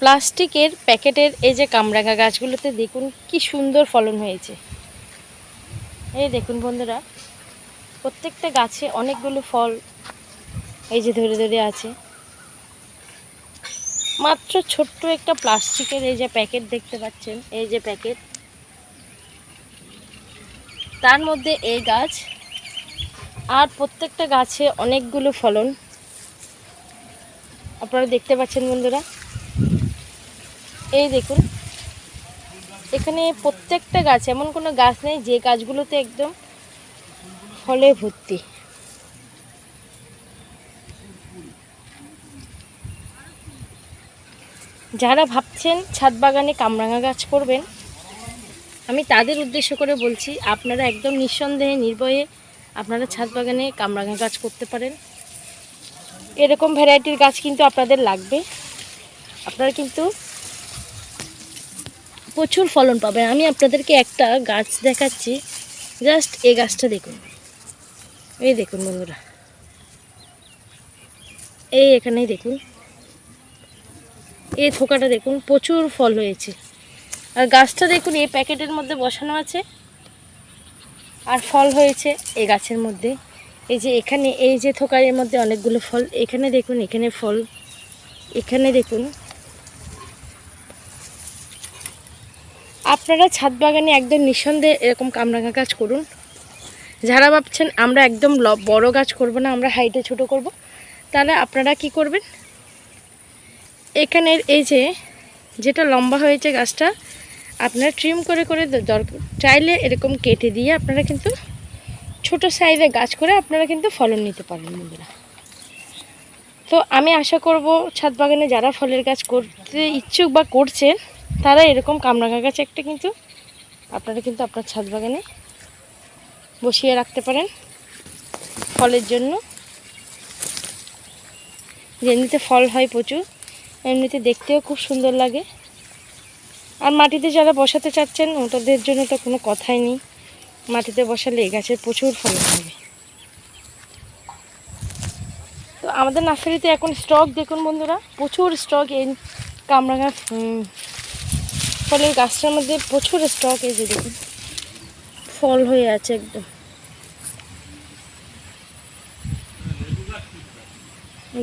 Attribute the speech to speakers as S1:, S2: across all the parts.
S1: প্লাস্টিকের প্যাকেটের এই যে কামরাঙা গাছগুলোতে দেখুন কি সুন্দর ফলন হয়েছে। এই দেখুন বন্ধুরা, প্রত্যেকটা গাছে অনেকগুলো ফল এই যে ধরে ধরে আছে। মাত্র ছোট্ট একটা প্লাস্টিকের এই যে প্যাকেট দেখতে পাচ্ছেন, এই যে প্যাকেট। তার মধ্যে এই গাছ আর প্রত্যেকটা গাছে অনেকগুলো ফলন। আপনারা দেখতে পাচ্ছেন বন্ধুরা এই দেখুন। এখানে প্রত্যেকটা গাছ, এমন কোনো গাছ নেই যে গাছগুলোতে একদম ফলে ভর্তি। যারা ভাবছেন ছাদ বাগানে কামরাঙা গাছ করবেন, আমি তাদের উদ্দেশ্য করে বলছি, আপনারা একদম নিঃসন্দেহে, নির্ভয়ে আপনারা ছাদ বাগানে কামরাঙা গাছ করতে পারেন। এরকম ভ্যারাইটির গাছ কিন্তু আপনাদের লাগবে। আপনারা কিন্তু প্রচুর ফলন পাবেন আমি আপনাদেরকে একটা গাছ দেখাচ্ছি। জাস্ট এই গাছটা দেখুন। এই দেখুন বন্ধুরা। এই এখানেই দেখুন। এই থোকাটা দেখুন, প্রচুর ফল হয়েছে। আর গাছটা দেখুন, এই প্যাকেটের মধ্যে বসানো আছে। আর ফল হয়েছে এই গাছের মধ্যে। এই যে এখানে, এই যে থোকারের মধ্যে অনেকগুলো ফল, এখানে দেখুন, এখানে ফল, এখানে দেখুন। আপনারা ছাদ বাগানে একদম নিঃসন্দেহে এরকম কামরাঙা গাছ করুন। যারা ভাবছেন আমরা একদম বড় গাছ করব না, আমরা হাইটে ছোট করব, তাহলে আপনারা কি করবেন? এখানের এই যে, যেটা লম্বা হয়েছে গাছটা, আপনারা ট্রিম করে করে দরকার চাইলে এরকম কেটে দিয়ে আপনারা কিন্তু ছোট সাইজে গাছ করে আপনারা কিন্তু ফলন নিতে পারেন বন্ধুরা। তো আমি আশা করব ছাদ বাগানে যারা ফলের গাছ করতে ইচ্ছুক বা করছেন তারা এরকম কামরাঙা গাছ একটা কিন্তু আপনারা কিন্তু আপনার ছাদ বাগানে বসিয়ে রাখতে পারেন ফলের জন্য। এমনিতে ফল হয় প্রচুর, এমনিতে দেখতেও খুব সুন্দর লাগে। আর মাটিতে যারা বসাতে চাচ্ছেন ওটাদের জন্য তো কোনো কথাই নেই। মাটিতে বসালে এই গাছের প্রচুর ফল হবে তো আমাদের নার্সারিতে এখন স্টক, দেখুন বন্ধুরা, প্রচুর স্টক এই কামরাঙা ফলের গাছটার মধ্যে প্রচুর স্টক এসে দেখুন। ফল হয়ে আছে একদম।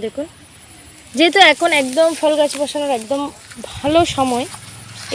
S1: দেখুন। যেহেতু এখন একদম ফল গাছ বসানোর একদম ভালো সময়,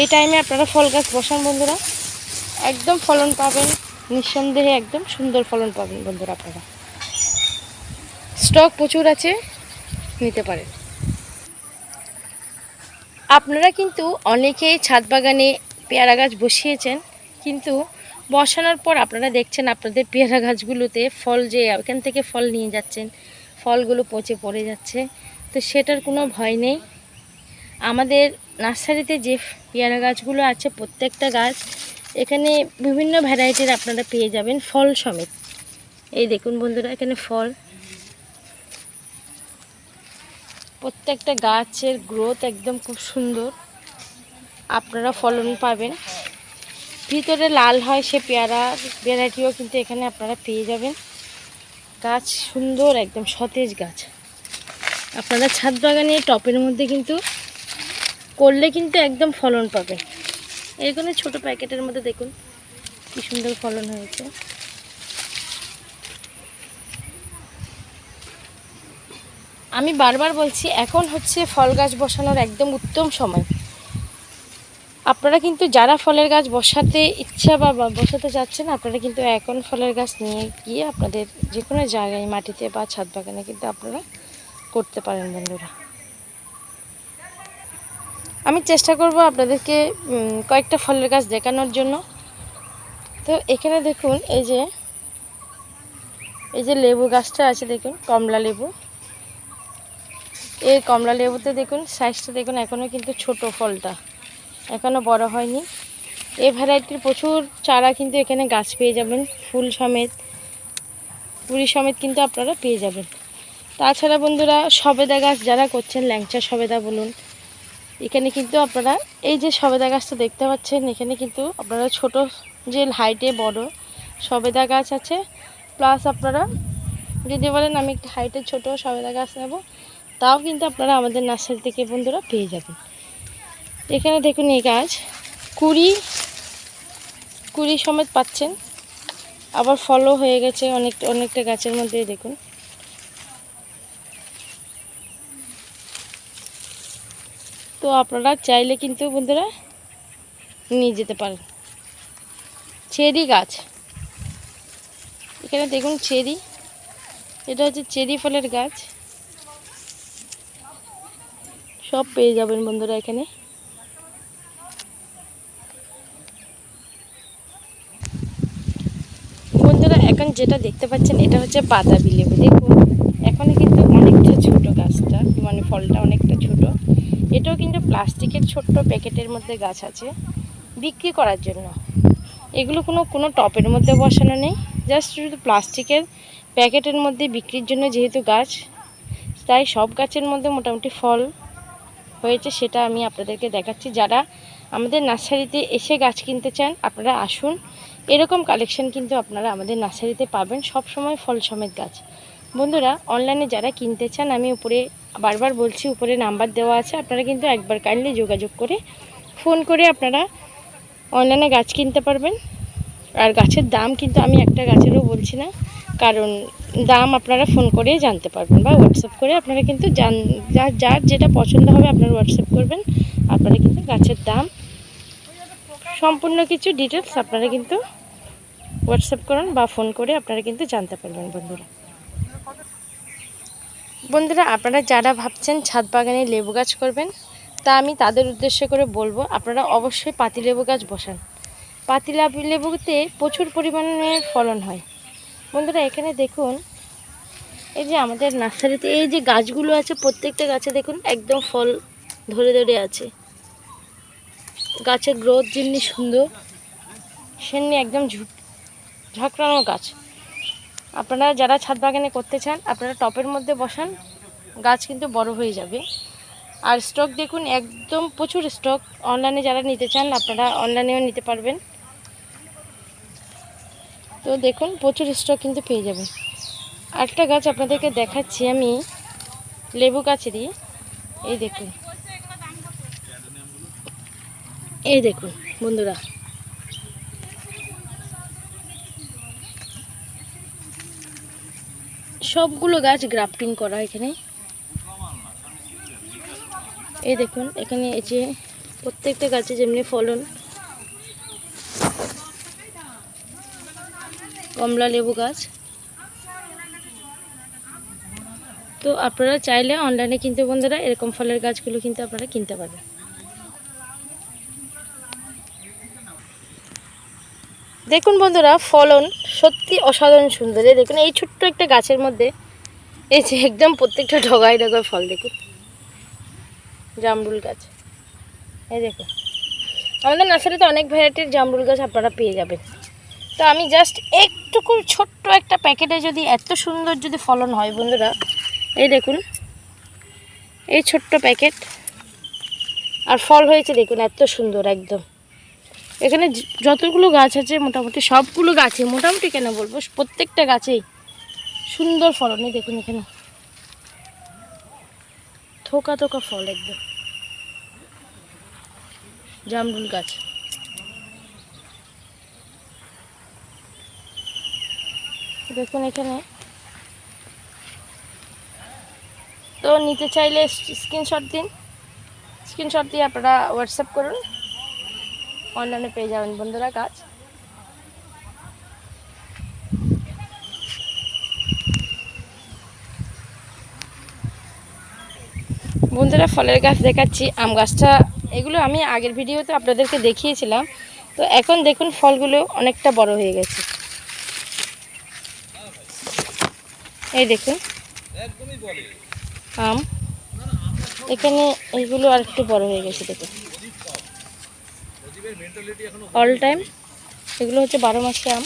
S1: এই টাইমে আপনারা ফল গাছ বসান বন্ধুরা। একদম ফলন পাবেন, নিঃসন্দেহে একদম সুন্দর ফলন পাবেন বন্ধুরা আপনারা। স্টক প্রচুর আছে, নিতে পারেন। আপনারা কিন্তু অনেকেই ছাদ বাগানে পেয়ারা গাছ বসিয়েছেন, কিন্তু বসানোর পর আপনারা দেখছেন আপনাদের পেয়ারা গাছগুলোতে ফল যে এখান থেকে ফল নিয়ে যাচ্ছেন, ফলগুলো পচে পড়ে যাচ্ছে, তো সেটার কোনো ভয় নেই। আমাদের নার্সারিতে যে পেয়ারা গাছগুলো আছে, প্রত্যেকটা গাছ এখানে বিভিন্ন ভ্যারাইটির আপনারা পেয়ে যাবেন ফল সমেত। এই দেখুন বন্ধুরা, এখানে ফল প্রত্যেকটা গাছের গ্রোথ একদম খুব সুন্দর। আপনারা ফলন পাবেন। ভিতরে লাল হয় সে পেয়ারা ভ্যারাইটিও কিন্তু এখানে আপনারা পেয়ে যাবেন। গাছ সুন্দর, একদম সতেজ গাছ। আপনারা ছাদ বাগানে টপের মধ্যে কিন্তু করলে কিন্তু একদম ফলন পাবেন। এখানে ছোট প্যাকেটের মধ্যে দেখুন, কি সুন্দর ফলন হয়েছে। আমি বারবার বলছি, এখন হচ্ছে ফল গাছ বসানোর একদম উত্তম সময়। আপনারা কিন্তু যারা ফলের গাছ বসাতে ইচ্ছা বা বসাতে চাচ্ছেন, আপনারা কিন্তু এখন ফলের গাছ নিয়ে গিয়ে আপনাদের যে কোনো জায়গায়, মাটিতে বা ছাদ বাগানে কিন্তু আপনারা করতে পারেন বন্ধুরা। আমি চেষ্টা করব আপনাদেরকে কয়েকটা ফলের গাছ দেখানোর জন্য। তো এখানে দেখুন, এই যে এই যে লেবু গাছটা আছে, দেখুন, কমলা লেবু। এই কমলা লেবুতে দেখুন সাইজটা দেখুন এখনও কিন্তু ছোট ফলটা। এখনও বড় হয়নি। এই ভ্যারাইটির প্রচুর চারা কিন্তু এখানে গাছ পেয়ে যাবেন, ফুল সমেত, পুরি সমেত কিন্তু আপনারা পেয়ে যাবেন। তাছাড়া বন্ধুরা, সবেদা গাছ যারা করছেন, ল্যাংচা সবেদা বলুন, এখানে কিন্তু আপনারা, এই যে সবেদা গাছটা দেখতে পাচ্ছেন, এখানে কিন্তু আপনারা ছোট যে হাইটে বড় সবেদা গাছ আছে। প্লাস আপনারা যদি বলেন, আমি একটু হাইটে ছোট সবেদা গাছ নেব। তাও কিন্তু আপনারা আমাদের নার্সারি থেকে বন্ধুরা পেয়ে যাবেন। এখানে দেখুন এই গাছ। কুড়ি কুড়ি সমেত পাচ্ছেন। আবার ফলও হয়ে গেছে অনেক, অনেকটা গাছের মধ্যে দেখুন। তো আপনারা চাইলে কিন্তু বন্ধুরা নিয়ে যেতে পারেন। চেরি গাছ। এখানে দেখুন চেরি। এটা হচ্ছে চেরি ফলের গাছ। সব পেয়ে যাবেন বন্ধুরা এখানে। বন্ধুরা, এখন যেটা দেখতে পাচ্ছেন, এটা হচ্ছে বাতাবি লেবু। দেখুন, এখনও কিন্তু অনেকটা ছোট গাছটা মানে ফলটা অনেকটা ছোট। এটাও কিন্তু প্লাস্টিকের ছোট্ট প্যাকেটের মধ্যে গাছ আছে বিক্রি করার জন্য। এগুলো কোনো কোনো টপের মধ্যে বসানো নেই, জাস্ট শুধু প্লাস্টিকের প্যাকেটের মধ্যে বিক্রির জন্য যেহেতু গাছ, তাই সব গাছের মধ্যে মোটামুটি ফল হয়েছে সেটা আমি আপনাদেরকে দেখাচ্ছি। যারা আমাদের নার্সারিতে এসে গাছ কিনতে চান, আপনারা আসুন। এরকম কালেকশন কিন্তু আপনারা আমাদের নার্সারিতে পাবেন সব সময় ফল সমেত গাছ। বন্ধুরা অনলাইনে যারা কিনতে চান, আমি উপরে বারবার বলছি, উপরে নাম্বার দেওয়া আছে, আপনারা কিন্তু একবার কাইন্ডলি যোগাযোগ করে ফোন করে আপনারা অনলাইনে গাছ কিনতে পারবেন। আর গাছের দাম কিন্তু আমি একটা গাছেরও বলছি না। কারণ দাম আপনারা ফোন করে জানতে পারবেন বা হোয়াটসঅ্যাপ করে আপনারা কিন্তু জান, যার যার যেটা পছন্দ হবে আপনারা হোয়াটসঅ্যাপ করবেন, আপনারা কিন্তু গাছের দাম, সম্পূর্ণ কিছু ডিটেলস আপনারা কিন্তু হোয়াটসঅ্যাপ করুন বা ফোন করে আপনারা কিন্তু জানতে পারবেন বন্ধুরা। বন্ধুরা, আপনারা যারা ভাবছেন ছাদ বাগানে লেবু গাছ করবেন, তা আমি তাদের উদ্দেশ্য করে বলব, আপনারা অবশ্যই পাতিলেবু গাছ বসান। পাতিলা লেবুতে প্রচুর পরিমাণে ফলন হয়। বন্ধুরা, এখানে দেখুন, এই যে আমাদের নার্সারিতে এই যে গাছগুলো আছে, প্রত্যেকটা গাছে দেখুন, একদম ফল ধরে ধরে আছে। গাছের গ্রোথ যেমনি সুন্দর, সেমনি একদম ঝুঁক ঝাঁকড়ানো গাছ। আপনারা যারা ছাদ বাগানে করতে চান, আপনারা টপের মধ্যে বসান, গাছ কিন্তু বড় হয়ে যাবে। আর স্টক দেখুন, একদম প্রচুর স্টক অনলাইনে যারা নিতে চান, আপনারা অনলাইনেও নিতে পারবেন। তো দেখুন, প্রচুর স্টক কিন্তু পেয়ে যাবেন আরেকটা গাছ আপনাদেরকে দেখাচ্ছি আমি, লেবু গাছেরই এই দেখুন। এই দেখুন, বন্ধুরা। সবগুলো গাছ গ্রাফটিং করা এখানে। এই দেখুন, এখানে এই যে প্রত্যেকটা গাছে যেমনি ফলন কমলা লেবু গাছ। তো আপনারা চাইলে অনলাইনে কিনতে বন্ধুরা, এরকম ফলের গাছগুলো কিন্তু আপনারা কিনতে পারবেন। দেখুন বন্ধুরা, ফলন সত্যি অসাধারণ সুন্দর। দেখুন, এই ছোট্ট একটা গাছের মধ্যে, এই যে একদম প্রত্যেকটা ডগায় ডগায় ফল, দেখুন। জামরুল গাছ। এই দেখুন। আমাদের নার্সারিতে অনেক ভ্যারাইটির জামরুল গাছ আপনারা পেয়ে যাবেন। তো আমি জাস্ট একটুকু ছোট্ট একটা প্যাকেটে যদি এত সুন্দর যদি ফলন হয় বন্ধুরা, এই দেখুন, এই ছোট্ট প্যাকেট। আর ফল হয়েছে দেখুন, এত সুন্দর একদম। এখানে যতগুলো গাছ আছে মোটামুটি সবগুলো গাছে, মোটামুটি কেন বলব, প্রত্যেকটা গাছেই সুন্দর ফলন, এই দেখুন এখানে। থোকা থোকা ফল একদম। জামরুল গাছ। দেখুন এখানে। তো নিতে চাইলে স্ক্রিনশট দিন। স্ক্রিনশট দিয়ে আপনারা হোয়াটসঅ্যাপ করুন। অনলাইনে পেয়ে যাবেন বন্ধুরা গাছ বন্ধুরা ফলের গাছ দেখাচ্ছি, আম গাছটা, এগুলো আমি আগের ভিডিওতে আপনাদেরকে দেখিয়েছিলাম। তো এখন দেখুন ফলগুলো অনেকটা বড় হয়ে গেছে। এই দেখুন। আম। এখানে এইগুলো আর একটু বড় হয়ে গেছে, দেখুন। অল টাইম এগুলো হচ্ছে বারো মাসে আম।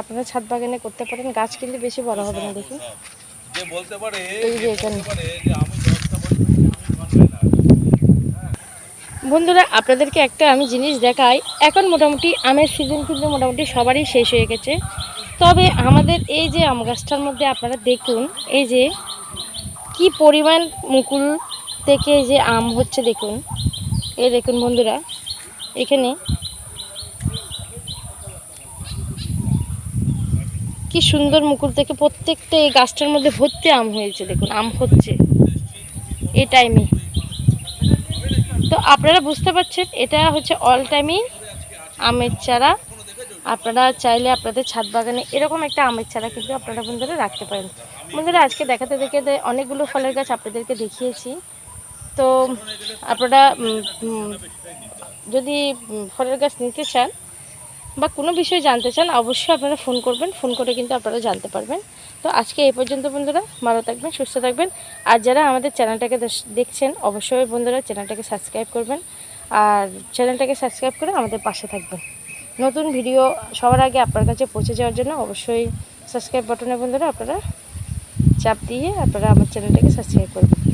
S1: আপনারা ছাদ বাগানে করতে পারেন। গাছ কিন্তু বেশি বড় হবে না, দেখুন। এখানে। বন্ধুরা, আপনাদেরকে একটা আমি জিনিস দেখাই। এখন মোটামুটি আমের সিজন কিন্তু মোটামুটি সবারই শেষ হয়ে গেছে। তবে আমাদের এই যে আম গাছটার মধ্যে আপনারা দেখুন, এই যে কি পরিমাণ মুকুল থেকে যে আম হচ্ছে দেখুন। এই দেখুন বন্ধুরা, এখানে কি সুন্দর মুকুল থেকে প্রত্যেকটা এই গাছটার মধ্যে ভর্তি আম হয়েছে দেখুন, আম হচ্ছে এই টাইমে তো আপনারা বুঝতে পারছেন, এটা হচ্ছে অল টাইমই আমের চারা। আপনারা চাইলে আপনাদের ছাদ বাগানে এরকম একটা আমের চারা কিন্তু আপনারা বন্ধুরা রাখতে পারেন। বন্ধুরা, আজকে দেখাতে দেখাতে অনেকগুলো ফলের গাছ আপনাদেরকে দেখিয়েছি। তো আপনারা যদি ফলের গাছ নিতে চান বা কোনো বিষয়ে জানতে চান, অবশ্যই আপনারা ফোন করবেন। ফোন করে কিন্তু আপনারা জানতে পারবেন। তো আজকে এই পর্যন্ত বন্ধুরা, ভালো থাকবেন, সুস্থ থাকবেন। আর যারা আমাদের চ্যানেলটাকে দেখছেন, অবশ্যই বন্ধুরা চ্যানেলটাকে সাবস্ক্রাইব করবেন। আর চ্যানেলটাকে সাবস্ক্রাইব করে আমাদের পাশে থাকবেন। নতুন ভিডিও সবার আগে আপনার কাছে পৌঁছে যাওয়ার জন্য অবশ্যই সাবস্ক্রাইব বাটনে বন্ধুরা, আপনারা চাপ দিয়ে আপনারা আমার চ্যানেলটাকে সাবস্ক্রাইব করবেন